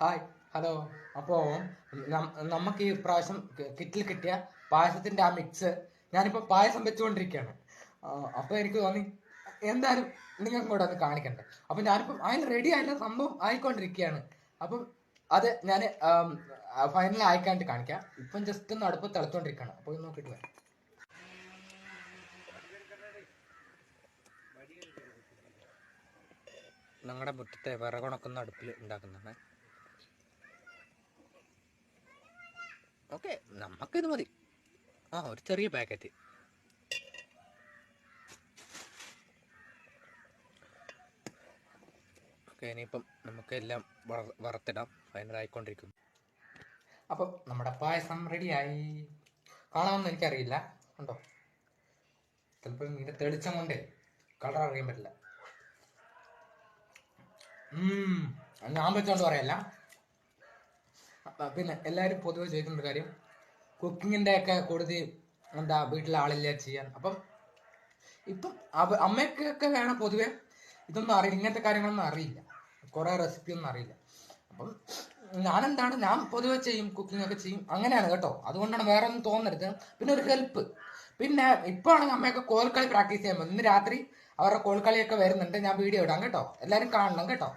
Hi hello അപ്പോൾ നമുക്ക് ഈ പ്രാവശ്യം കിറ്റിൽ കിട്ടിയ പായസത്തിന്റെ ആ മിക്സ് ഞാനിപ്പോൾ പായസം വെച്ചുകൊണ്ടിരിക്കുകയാണ് അപ്പോൾ എനിക്ക് തോന്നി എന്തായാലും നിങ്ങൾക്ക് കൂടെ ഒന്ന് കാണിക്കണ്ടേ? അപ്പം ഞാനിപ്പം അതിന് റെഡി ആയില്ല സംഭവം ആയിക്കൊണ്ടിരിക്കുകയാണ് അപ്പം അത് ഞാൻ ഫൈനൽ ആയിക്കാണ്ട് കാണിക്കാം. ഇപ്പം ജസ്റ്റ് ഒന്ന് അടുപ്പ് തിളച്ചോണ്ടിരിക്കുകയാണ് അപ്പോൾ നോക്കിയിട്ട് വരാം. ഞങ്ങളുടെ മുറ്റത്തെ വിറകുണക്കുന്ന അടുപ്പിൽ ഉണ്ടാക്കുന്നതാണ്. ഓക്കെ നമുക്കിത് മതി. ആ ഒരു ചെറിയ പാക്കറ്റ് ഓക്കെ ഇനിയിപ്പം നമുക്ക് എല്ലാം വറ- വറുത്തിടാം. ഫൈനലായിക്കൊണ്ടിരിക്കുന്നു അപ്പോൾ നമ്മുടെ പായസം റെഡിയായി. കാണാമെന്ന് എനിക്കറിയില്ല. ഉണ്ടോ ചിലപ്പോൾ ഇതിന്റെ തെളിച്ചം കൊണ്ട് കളർ അറിയാൻ പറ്റില്ല. ഞാൻ വെച്ചോണ്ട് പറയല്ല. പിന്നെ എല്ലാവരും പൊതുവെ ചോദിക്കുന്ന ഒരു കാര്യം കുക്കിങ്ങിന്റെ ഒക്കെ കൂടുതൽ എന്താ വീട്ടിലെ ആളില്ല ചെയ്യാൻ? അപ്പം ഇപ്പം അവ അമ്മയ്ക്കൊക്കെ വേണം പൊതുവെ ഇതൊന്നും അറിയില്ല ഇങ്ങനത്തെ കാര്യങ്ങളൊന്നും അറിയില്ല. കുറെ റെസിപ്പി ഒന്നും അറിയില്ല. അപ്പം ഞാനെന്താണ് ഞാൻ പൊതുവെ ചെയ്യും കുക്കിംഗ് ഒക്കെ ചെയ്യും അങ്ങനെയാണ് കേട്ടോ. അതുകൊണ്ടാണ് വേറെ ഒന്നും തോന്നരുത്. പിന്നെ ഒരു ഹെൽപ്പ് പിന്നെ ഇപ്പൊ ആണെങ്കിൽ അമ്മയൊക്കെ കോൽക്കളി പ്രാക്ടീസ് ചെയ്യാൻ. ഇന്ന് രാത്രി അവരുടെ കോൽക്കളിയൊക്കെ വരുന്നുണ്ട്. ഞാൻ വീഡിയോ ഇടാം കേട്ടോ. എല്ലാവരും കാണണം കേട്ടോ.